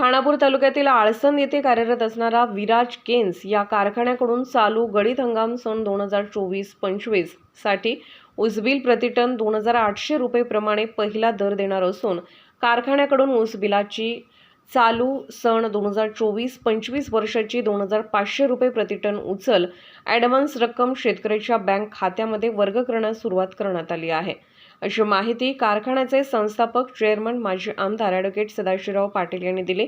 खानापूर तालुक्यातील आळसन येथे कार्यरत असणारा विराज केन्स या कारखान्याकडून चालू गळीत हंगाम सन दोन हजार चोवीस पंचवीससाठी उसबिल प्रतिटन दोन हजार आठशे रुपयेप्रमाणे पहिला दर देणार असून कारखान्याकडून उसबिलाची चालू सण दोन हजार चोवीस पंचवीस वर्षाची दोन हजार पाचशे रुपये प्रतिटन उचल ॲडव्हान्स रक्कम शेतकऱ्याच्या बँक खात्यामध्ये वर्ग करण्यास सुरुवात करण्यात आली आहे. अशी माहिती कारखान्याचे संस्थापक चेअरमन माजी आमदार ॲडव्होकेट सदाशिवराव पाटील यांनी दिली.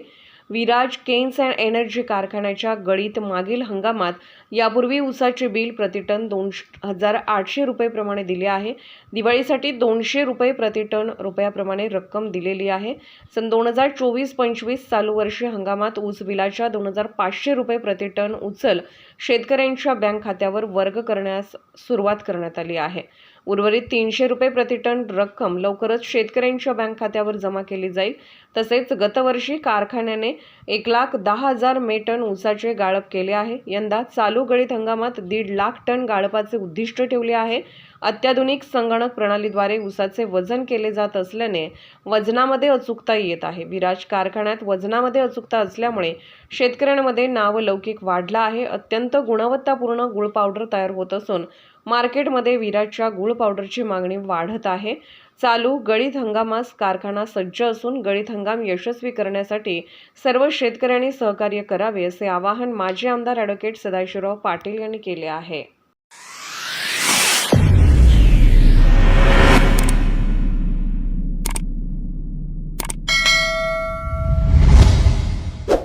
विराज केन्स अँड एनर्जी कारखान्याच्या गळीत मागील हंगामात यापूर्वी ऊसाचे बिल प्रतिटन दोनश हजार आठशे रुपयेप्रमाणे दिले आहे. दिवाळीसाठी दोनशे रुपये प्रतिटन रुपयाप्रमाणे रक्कम दिलेली आहे. सन दोन हजार चोवीस पंचवीस चालू वर्षी हंगामात ऊस बिलाच्या दोन हजार पाचशे रुपये प्रतिटन उचल शेतकऱ्यांच्या बँक खात्यावर वर्ग करण्यास सुरुवात करण्यात आली आहे. उर्वरित तीनशे रुपये प्रतिटन रक्कम लवकरच शेतकऱ्यांच्या बँक खात्यावर जमा केली जाईल. तसेच गतवर्षी कारखान्याने एक लाख दहा हजार मेटन ऊसाचे गाळप केले आहे. यंदा चालू गळीत हंगामात दीड लाख टन गाळपाचे उद्दिष्ट ठेवले आहे. अत्याधुनिक संगणक प्रणालीद्वारे ऊसाचे वजन केले जात असल्याने वजनामध्ये अचूकता येत आहे. विराज कारखान्यात वजनामध्ये अचूकता असल्यामुळे शेतकऱ्यांमध्ये नावलौकिक वाढला आहे. अत्यंत गुणवत्तापूर्ण गुळ पावडर तयार होत असून मार्केटमध्ये विराजच्या गुळ पावडरची मागणी वाढत आहे. चालू गळीत हंगामास कारखाना सज्ज असून गळीत हंगाम यशस्वी करण्यासाठी सर्व शेतकऱ्यांनी सहकार्य करावे असे आवाहन माजी आमदार ॲडव्होकेट सदाशिवराव पाटील यांनी केले आहे.